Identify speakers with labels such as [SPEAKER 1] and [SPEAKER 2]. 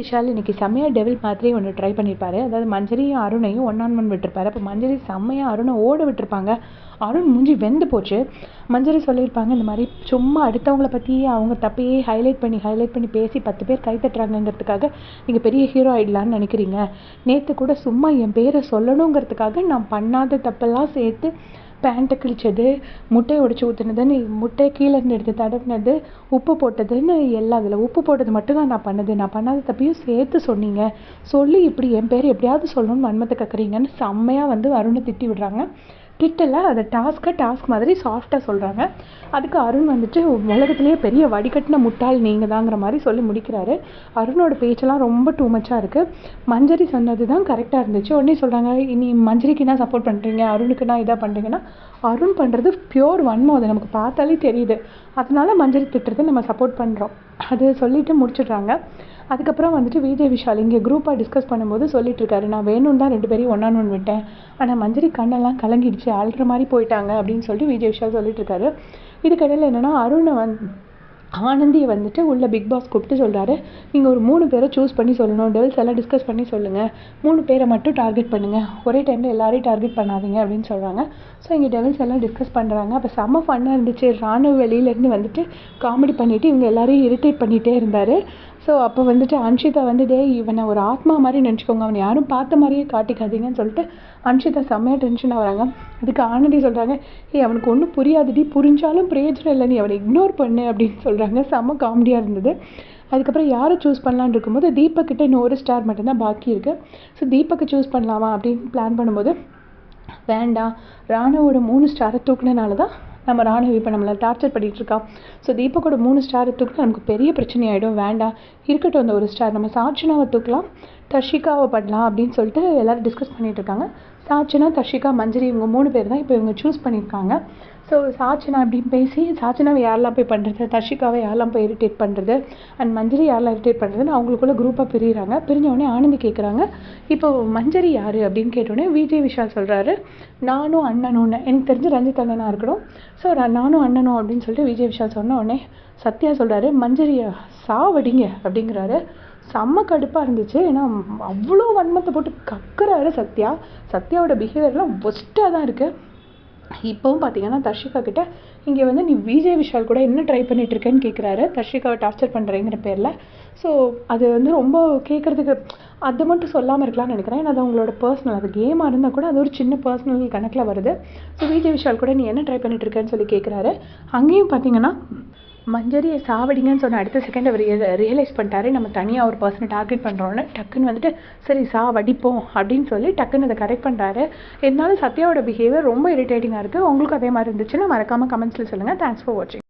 [SPEAKER 1] விஷால் இன்னைக்கு செம்மையாக டெவில் மாதிரி ஒன்று ட்ரை பண்ணியிருப்பாரு அதாவது மஞ்சரியும் அருணையும் ஒன் ஆன் ஒன் விட்டுருப்பாரு. அப்போ மஞ்சரி செம்மையாக அருணை ஓட விட்டுருப்பாங்க. அருண் மூஞ்சி வெந்து போச்சு. மஞ்சரி சொல்லியிருப்பாங்க இந்த மாதிரி சும்மா அடுத்தவங்கள பற்றி அவங்க தப்பையே ஹைலைட் பண்ணி ஹைலைட் பண்ணி பேசி பத்து பேர் கை தட்டுறாங்கங்கிறதுக்காக நீங்கள் பெரிய ஹீரோ ஆகிடலான்னு நினைக்கிறீங்க. நேற்று கூட சும்மா என் பேரை சொல்லணுங்கிறதுக்காக நான் பண்ணாத தப்பெல்லாம் சேர்த்து பேண்ட்டை கிழிச்சது முட்டையை உடச்சி ஊற்றுனதுன்னு முட்டையை கீழே இருந்து எடுத்து தடவினது உப்பு போட்டதுன்னு எல்லாம் அதில். உப்பு போட்டது மட்டும் தான் நான் பண்ணது. நான் பண்ணாத தப்பையும் சேர்த்து சொன்னீங்க. சொல்லி இப்படி என் பேர் எப்படியாவது சொல்லணும்னு மன்மத்தை கக்குறீங்கன்னு செம்மையாக வந்து வருணை திட்டி விடுறாங்க. திட்டலை அதை டாஸ்க்கை டாஸ்க் மாதிரி சாஃப்டாக சொல்கிறாங்க அதுக்கு அருண் வந்துட்டு உலகத்துலேயே பெரிய வடிகட்டின முட்டாள் நீங்கள் தாங்கிற மாதிரி சொல்லி முடிக்கிறாரு. அருணோட பேச்செல்லாம் ரொம்ப டூ மச்சாக இருக்குது மஞ்சரி சொன்னது தான் கரெக்டாக இருந்துச்சு. உடனே சொல்கிறாங்க இனி மஞ்சரிக்கு என்ன சப்போர்ட் பண்ணுறீங்க அருணுக்கு என்ன இதாக பண்ணுறீங்கன்னா அருண் பண்ணுறது பியோர் வன்மம். அது நமக்கு பார்த்தாலே தெரியுது. அதனால மஞ்சரி திட்டுறது நம்ம சப்போர்ட் பண்ணுறோம் அது சொல்லிட்டு முடிச்சிடுறாங்க. அதுக்கப்புறம் வந்துட்டு விஜய் விஷால் இங்கே குரூப்பாக டிஸ்கஸ் பண்ணும்போது சொல்லிட்டுருக்காரு நான் வேணும்னு தான் ரெண்டு பேரையும் ஒன்றா ஒன்று விட்டேன். ஆனால் மஞ்சரி கண்ணெல்லாம் கலங்கிடுச்சு அழுற மாதிரி போயிட்டாங்க. அப்படின்னு சொல்லிட்டு விஜய் விஷால் சொல்லிட்டுருக்காரு. இதுக்கடையில் என்னென்னா அருணை வந்து ஆனந்தியை வந்துட்டு உள்ள பிக் பாஸ் கூப்பிட்டு சொல்கிறாரு நீங்கள் ஒரு மூணு பேரை சூஸ் பண்ணி சொல்லணும். டெவல்ஸ் எல்லாம் டிஸ்கஸ் பண்ணி சொல்லுங்கள் மூணு பேரை மட்டும் டார்கெட் பண்ணுங்கள் ஒரே டைமில் எல்லாரையும் டார்கெட் பண்ணாதீங்க அப்படின்னு சொல்கிறாங்க ஸோ இங்கே டெவல்ஸ் எல்லாம் டிஸ்கஸ் பண்ணுறாங்க அப்போ செம்ம ஃபன்னாக இருந்துச்சு. ராணுவ வெளியிலேருந்து வந்துட்டு காமெடி பண்ணிவிட்டு இவங்க எல்லாரையும் இரிட்டேட் பண்ணிகிட்டே இருந்தார். ஸோ அப்போ வந்துட்டு அன்ஷிதா வந்து டே இவனை ஒரு ஆத்மா மாதிரி நினச்சிக்கோங்க. அவனை யாரும் பார்த்த மாதிரியே காட்டிக்காதீங்கன்னு சொல்லிட்டு அன்ஷிதா செம்மையாக டென்ஷன் ஆகிறாங்க அதுக்கு ஆனந்தி சொல்கிறாங்க ஏய் அவனுக்கு ஒன்றும் புரியாதுடி புரிஞ்சாலும் பிரயோஜனம் இல்லை நீ அவனை இக்னோர் பண்ணு அப்படின்னு சொல்கிறாங்க செம்ம காமெடியாக இருந்தது. அதுக்கப்புறம் யாரை சூஸ் பண்ணலான்னு இருக்கும்போது தீபக்கிட்ட இன்னும் ஒரு ஸ்டார் மட்டும்தான் பாக்கி இருக்குது ஸோ தீபக்கை சூஸ் பண்ணலாமா அப்படின்னு பிளான் பண்ணும்போது வேண்டாம் ராணுவோட மூணு ஸ்டாரை தூக்குனனால தான் நம்ம ராணுவ இப்போ நம்மளை டார்ச்சர் பண்ணிகிட்டு இருக்கான் ஸோ தீபக்கோட மூணு ஸ்டாரை தூக்கினா நமக்கு பெரிய பிரச்சனை ஆகிடும் வேண்டாம் இருக்கட்டும் அந்த ஒரு ஸ்டார் நம்ம சாட்சினாவை தூக்கலாம். தர்ஷிகாவை பண்ணலாம் அப்படின்னு சொல்லிட்டு எல்லோரும் டிஸ்கஸ் பண்ணிகிட்டு இருக்காங்க. சாச்சினா தர்ஷிகா மஞ்சரி இவங்க மூணு பேர் தான் இப்போ இவங்க சூஸ் பண்ணியிருக்காங்க. ஸோ சாச்சினா அப்படின்னு பேசி சாட்சினாவை யாரெல்லாம் போய் பண்ணுறது தர்ஷிகாவை யாரெல்லாம் போய் இரிட்டேட் பண்ணுறது அண்ட் மஞ்சரி யாரெல்லாம் இரிட்டேட் பண்ணுறதுன்னு அவங்களுக்குள்ள குரூப்பாக பிரிகிறாங்க பிரிஞ்சவொடனே ஆனந்தி கேட்குறாங்க இப்போ மஞ்சரி யார் அப்படின்னு கேட்டோடனே விஜய் விஷால் சொல்கிறாரு நானும் அண்ணனும் எனக்கு தெரிஞ்சு ரஞ்சித் அண்ணனாக இருக்கணும் ஸோ நானும் அண்ணனும் அப்படின்னு சொல்லிட்டு விஜய் விஷால் சொன்ன உடனே சத்யா சொல்கிறாரு மஞ்சரியை சாவடிங்க அப்படிங்கிறாரு. செம்ம கடுப்பாக இருந்துச்சு. ஏன்னா அவ்வளோ வன்மத்தை போட்டு கக்குறாரு சத்யா. சத்யாவோட பிஹேவியர்லாம் ஒஸ்ட்டாக தான் இருக்குது இப்போவும் பார்த்தீங்கன்னா தர்ஷிகா கிட்ட இங்கே வந்து நீ விஜய் விஷால் கூட என்ன ட்ரை பண்ணிட்டு இருக்கேன்னு கேட்குறாரு தர்ஷிகாவை டார்ச்சர் பண்ணுறேங்கிற பேரில். ஸோ அது வந்து ரொம்ப கேட்குறதுக்கு அதை மட்டும் சொல்லாமல் இருக்கலாம்னு நினைக்கிறேன். ஏன்னா அது அவங்களோட பர்சனல் அது கேமாக இருந்தால் கூட அது ஒரு சின்ன பர்சனல் கணக்கில் வருது. ஸோ விஜய் விஷால் கூட நீ என்ன ட்ரை பண்ணிட்டு இருக்கேன்னு சொல்லி கேட்குறாரு அங்கேயும் பார்த்தீங்கன்னா மஞ்சரியை சாவடிங்கன்னு சொன்ன அடுத்த செகண்ட் அவர் ரியலைஸ் பண்ணிட்டாரு நம்ம தனியாக ஒரு பர்சனை டார்கெட் பண்ணுறோன்னு டக்குன்னு வந்துட்டு சரி சாவடிப்போம் அப்படின்னு சொல்லி டக்குன்னு அதை கரெக்ட் பண்ணுறாரு இருந்தாலும் சத்யாவோட பிஹேவியர் ரொம்ப இரிட்டேட்டிங்காக இருக்குது உங்களுக்கு அதே மாதிரி இருந்துச்சுன்னா மறக்காமல் கமெண்ட்ஸில் சொல்லுங்கள் தேங்க்ஸ் ஃபார் வாட்சிங்